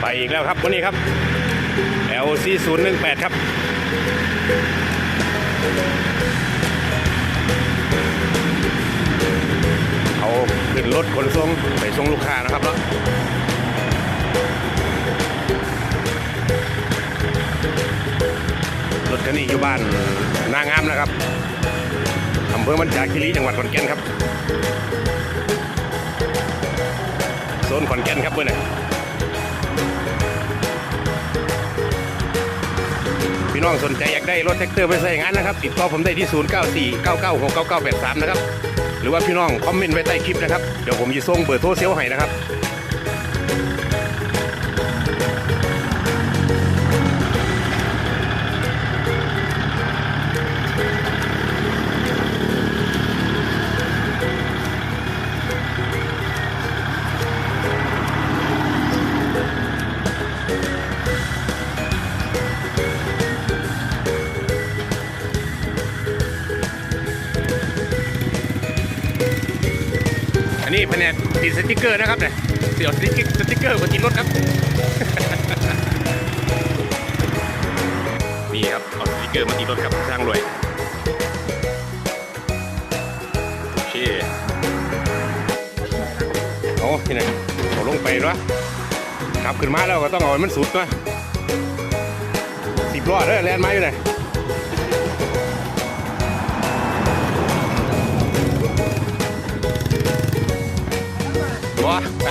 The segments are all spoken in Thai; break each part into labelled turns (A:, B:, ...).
A: ไปอีกแล้วครับวันนี้ครับ LC018 ครับ เขาขึ้นรถขนส่งไปส่งลูกค้านะครับแล้วรถคันนี้อยู่บ้านนางามนะครับอำเภอมันจาคีรีจังหวัดขอนแก่นครับ นขอนแก่นครับเพื่อนพี่น้องสนใจอยากได้รถแท็กเตอร์ไปใช้งานนะครับ ติดต่อผมได้ที่ 0 9 4 9 9 6 9 9 8 3 นะครับ หรือว่าพี่น้องคอมเมนต์ไว้ใต้คลิปนะครับ เดี๋ยวผมจะส่งเบอร์โทรเซลให้นะครับ อันนี้แผนกติดสติกเกอร์นะครับเนี่ยเดี๋ยวสติกเกสติกเกอร์มาติดรถครับนี่ครับเอาสติกเกอร์มาติดรถครับช่างรวยโอเคเอาที่ไหนเอาลงไปด้วยขับขึ้นมาแล้วก็ต้องเอาให้มันสุดด้วยสิบล้อเด้อแลนด์มาอยู่ไหน บัวไป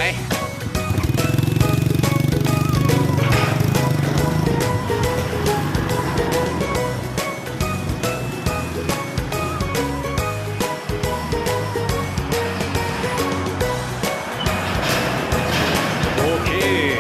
A: โอเค